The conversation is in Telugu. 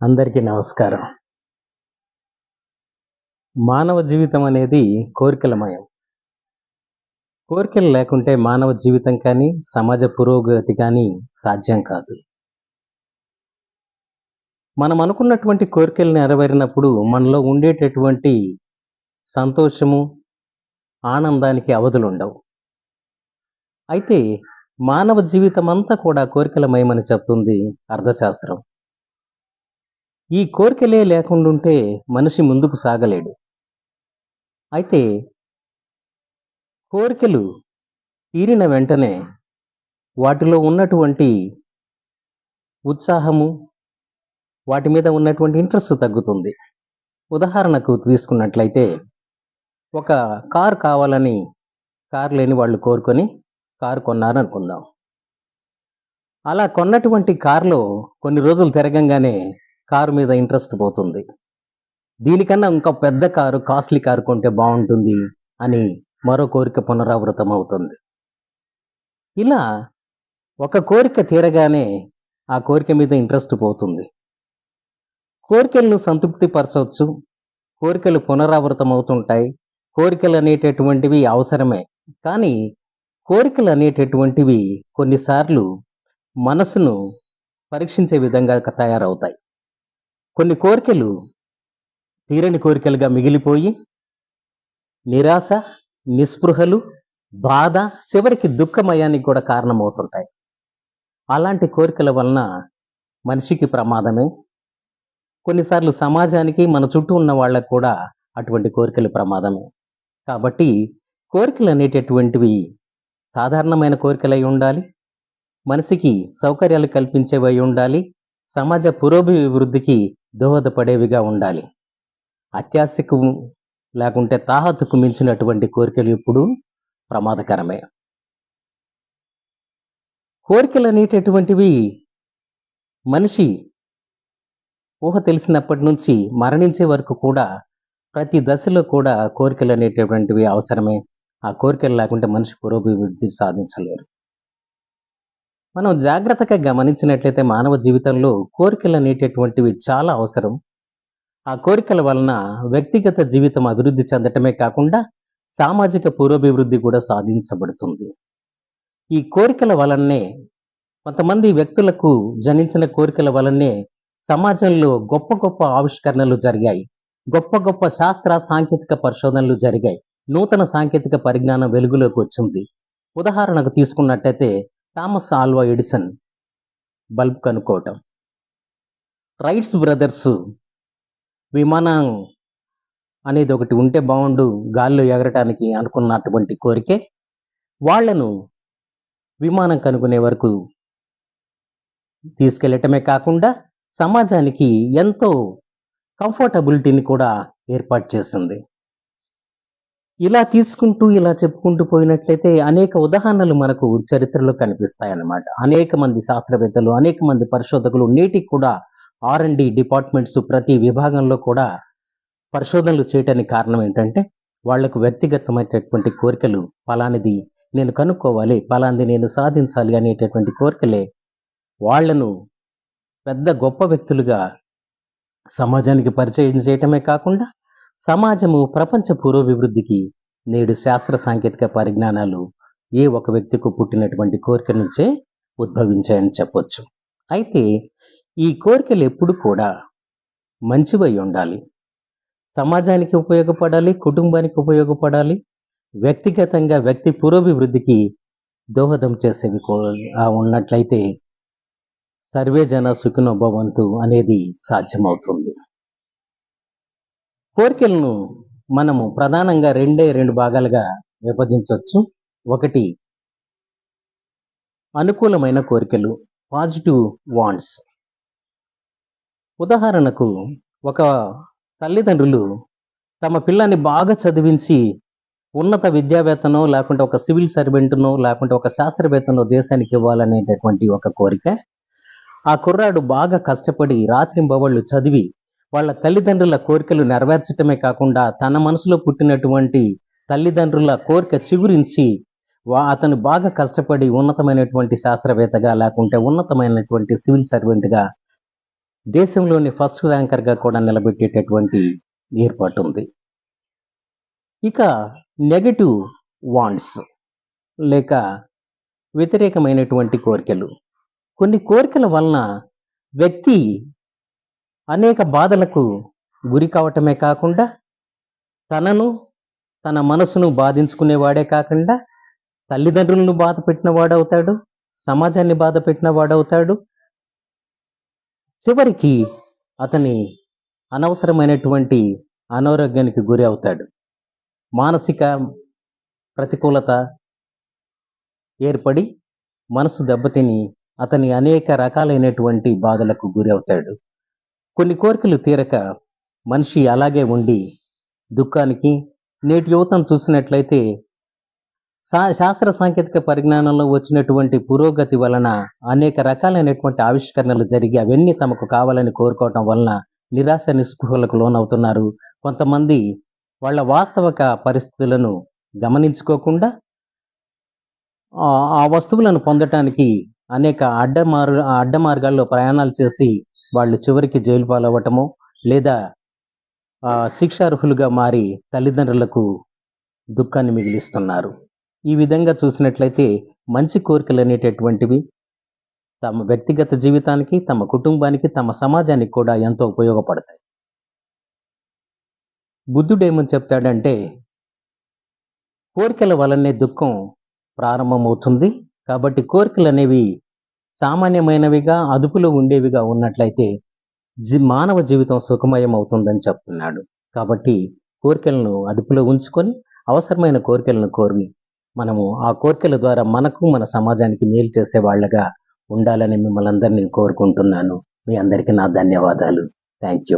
అందరికీ నమస్కారం. మానవ జీవితం అనేది కోరికలమయం. కోరికలు లేకుంటే మానవ జీవితం కానీ సమాజ పురోగతి కానీ సాధ్యం కాదు. మనం అనుకున్నటువంటి కోరికలు నెరవేరినప్పుడు మనలో ఉండేటటువంటి సంతోషము ఆనందానికి అవధులు ఉండవు అయితే మానవ జీవితం అంతా కూడా కోరికలమయమని చెప్తుంది అర్థశాస్త్రం. ఈ కోరికలే లేకుండుంటే మనిషి ముందుకు సాగలేడు. అయితే కోరికలు తీరిన వెంటనే వాటిలో ఉన్నటువంటి ఉత్సాహము వాటి మీద ఉన్నటువంటి ఇంట్రెస్ట్ తగ్గుతుంది. ఉదాహరణకు తీసుకున్నట్లయితే ఒక కారు కావాలని కారు లేని వాళ్ళు కోరుకొని కారు కొన్నారు అనుకుందాం అలా కొన్నటువంటి కారులో కొన్ని రోజులు తిరగంగానే కారు మీద ఇంట్రెస్ట్ పోతుంది. దీనికన్నా ఇంకా పెద్ద కారు కాస్ట్లీ కారు కొంటే బాగుంటుంది అని మరో కోరిక పునరావృతం అవుతుంది. ఇలా ఒక కోరిక తీరగానే ఆ కోరిక మీద ఇంట్రెస్ట్ పోతుంది. కోరికలను సంతృప్తి పరచవచ్చు కోరికలు పునరావృతం అవుతుంటాయి. కోరికలు అనేటటువంటివి అవసరమే. కానీ కోరికలు అనేటటువంటివి కొన్నిసార్లు మనసును పరీక్షించే విధంగా తయారవుతాయి. కొన్ని కోరికలు తీరని కోరికలుగా మిగిలిపోయి నిరాశ నిస్పృహలు బాధ చివరికి దుఃఖమయానికి కూడా కారణమవుతుంటాయి. అలాంటి కోరికల వలన మనిషికి ప్రమాదమే. కొన్నిసార్లు సమాజానికి మన చుట్టూ ఉన్న వాళ్ళకు కూడా అటువంటి కోరికలు ప్రమాదమే. కాబట్టి కోరికలు అనేటటువంటివి సాధారణమైన కోరికలై ఉండాలి. మనిషికి సౌకర్యాలు కల్పించేవై ఉండాలి. సమాజ పురోభివృద్ధికి దోహదపడేవిగా ఉండాలి. అత్యాశకు లేకుంటే తాహతుకు మించినటువంటి కోరికలు ఇప్పుడు ప్రమాదకరమే. కోరికలు అనేటటువంటివి మనిషి ఊహ తెలిసినప్పటి నుంచి మరణించే వరకు కూడా ప్రతి దశలో కూడా కోరికలు అనేటటువంటివి అవసరమే. ఆ కోరికలు లేకుంటే మనిషి పురోభివృద్ధి సాధించలేరు. మనం జాగ్రత్తగా గమనించినట్లయితే మానవ జీవితంలో కోరికలు అనేటటువంటివి చాలా అవసరం. ఆ కోరికల వలన వ్యక్తిగత జీవితం అభివృద్ధి చెందటమే కాకుండా సామాజిక పురోభివృద్ధి కూడా సాధించబడుతుంది. ఈ కోరికల వలనే కొంతమంది వ్యక్తులకు జనించిన కోరికల వలనే సమాజంలో గొప్ప గొప్ప ఆవిష్కరణలు జరిగాయి. గొప్ప గొప్ప శాస్త్ర సాంకేతిక పరిశోధనలు జరిగాయి. నూతన సాంకేతిక పరిజ్ఞానం వెలుగులోకి వచ్చింది. ఉదాహరణకు తీసుకున్నట్టయితే థామస్ ఆల్వా ఎడిసన్ బల్బ్ కనుక్కోవటం. రైట్స్ బ్రదర్స్ విమానం అనేది ఒకటి ఉంటే బాగుండు గాల్లో ఎగరటానికి అనుకున్నటువంటి కోరికే. వాళ్ళను విమానం కనుక్కునే వరకు తీసుకెళ్ళటమే కాకుండా సమాజానికి ఎంతో కంఫర్టబిలిటీని కూడా ఏర్పాటు చేసింది. ఇలా తీసుకుంటూ ఇలా చెప్పుకుంటూ పోయినట్లయితే అనేక ఉదాహరణలు మనకు చరిత్రలో కనిపిస్తాయి అన్నమాట అనేక మంది శాస్త్రవేత్తలు అనేక మంది పరిశోధకులు నేటికి కూడా ఆర్ అండ్ డి డిపార్ట్మెంట్స్ ప్రతి విభాగంలో కూడా పరిశోధనలు చేయటానికి కారణం ఏంటంటే వాళ్ళకు వ్యక్తిగతమైనటువంటి కోరికలు ఫలానిది నేను కనుక్కోవాలి ఫలానిది నేను సాధించాలి అనేటటువంటి కోరికలే వాళ్ళను పెద్ద గొప్ప వ్యక్తులుగా సమాజానికి పరిచయం చేయటమే కాకుండా సమాజము ప్రపంచ పురోభివృద్ధికి నేడు శాస్త్ర సాంకేతిక పరిజ్ఞానాలు ఏ ఒక వ్యక్తికి పుట్టినటువంటి కోరిక నుంచే ఉద్భవించాయని చెప్పొచ్చు. అయితే ఈ కోరికలు ఎప్పుడు కూడా మంచివై ఉండాలి. సమాజానికి ఉపయోగపడాలి కుటుంబానికి ఉపయోగపడాలి వ్యక్తిగతంగా వ్యక్తి పురోభివృద్ధికి దోహదం చేసేవి ఉన్నట్లయితే సర్వే జన సుఖినో భవంతు అనేది సాధ్యమవుతుంది. కోరికలను మనము ప్రధానంగా రెండే రెండు భాగాలుగా విభజించవచ్చు. ఒకటి అనుకూలమైన కోరికలు పాజిటివ్ వాంట్స్ ఉదాహరణకు ఒక తల్లిదండ్రులు తమ పిల్లాన్ని బాగా చదివించి ఉన్నత విద్యావేత్తనో లేకుంటే ఒక సివిల్ సర్వెంట్నో లేకుంటే ఒక శాస్త్రవేత్తనో దేశానికి ఇవ్వాలనేటటువంటి ఒక కోరిక. ఆ కుర్రాడు బాగా కష్టపడి రాత్రింబవళ్ళు చదివి వాళ్ళ తల్లిదండ్రుల కోరికలు నెరవేర్చటమే కాకుండా తన మనసులో పుట్టినటువంటి తల్లిదండ్రుల కోరిక చిగురించి వా- అతను బాగా కష్టపడి ఉన్నతమైనటువంటి శాస్త్రవేత్తగా లేకుంటే ఉన్నతమైనటువంటి సివిల్ సర్వెంట్గా దేశంలోని ఫస్ట్ ర్యాంకర్గా కూడా నిలబెట్టేటటువంటి ఏర్పాటు ఉంది ఇక నెగటివ్ వాంట్స్ లేక వ్యతిరేకమైనటువంటి కోరికలు. కొన్ని కోరికల వలన వ్యక్తి అనేక బాధలకు గురి కావటమే కాకుండా తనను తన మనసును బాధించుకునేవాడే కాకుండా తల్లిదండ్రులను బాధ పెట్టిన వాడవుతాడు సమాజాన్ని బాధ పెట్టిన వాడవుతాడు చివరికి అతని అనవసరమైనటువంటి అనారోగ్యానికి గురి అవుతాడు. మానసిక ప్రతికూలత ఏర్పడి మనసు దెబ్బతిని అతని అనేక రకాలైనటువంటి బాధలకు గురి అవుతాడు. కొన్ని కోరికలు తీరక మనిషి అలాగే ఉండి దుఃఖానికి నేటి యువతను చూసినట్లయితే శా- శాస్త్ర సాంకేతిక పరిజ్ఞానంలో వచ్చినటువంటి పురోగతి వలన అనేక రకాలైనటువంటి ఆవిష్కరణలు జరిగి అవన్నీ తమకు కావాలని కోరుకోవటం వలన నిరాశ నిస్పృహలకు లోనవుతున్నారు. కొంతమంది వాళ్ళ వాస్తవిక పరిస్థితులను గమనించుకోకుండా ఆ వస్తువులను పొందటానికి అనేక అడ్డమార్ అడ్డ మార్గాల్లో ప్రయాణాలు చేసి వాళ్ళు చివరికి జైలు పాలవ్వటము లేదా శిక్షార్హులుగా మారి తల్లిదండ్రులకు దుఃఖాన్ని మిగిలిస్తున్నారు. ఈ విధంగా చూసినట్లయితే మంచి కోరికలు అనేటటువంటివి తమ వ్యక్తిగత జీవితానికి తమ కుటుంబానికి తమ సమాజానికి కూడా ఎంతో ఉపయోగపడతాయి. బుద్ధుడు ఏమని చెప్తాడంటే కోరికల వలనే దుఃఖం ప్రారంభమవుతుంది. కాబట్టి కోరికలు అనేవి సామాన్యమైనవిగా అదుపులో ఉండేవిగా ఉన్నట్లయితే మానవ జీవితం సుఖమయం అవుతుందని చెప్తున్నాడు. కాబట్టి కోరికలను అదుపులో ఉంచుకొని అవసరమైన కోరికలను కోరి మనము ఆ కోరికల ద్వారా మనకు మన సమాజానికి మేలు చేసే వాళ్ళగా ఉండాలని మిమ్మల్ని అందరినీ కోరుకుంటున్నాను. మీ అందరికీ నా ధన్యవాదాలు. Thank you.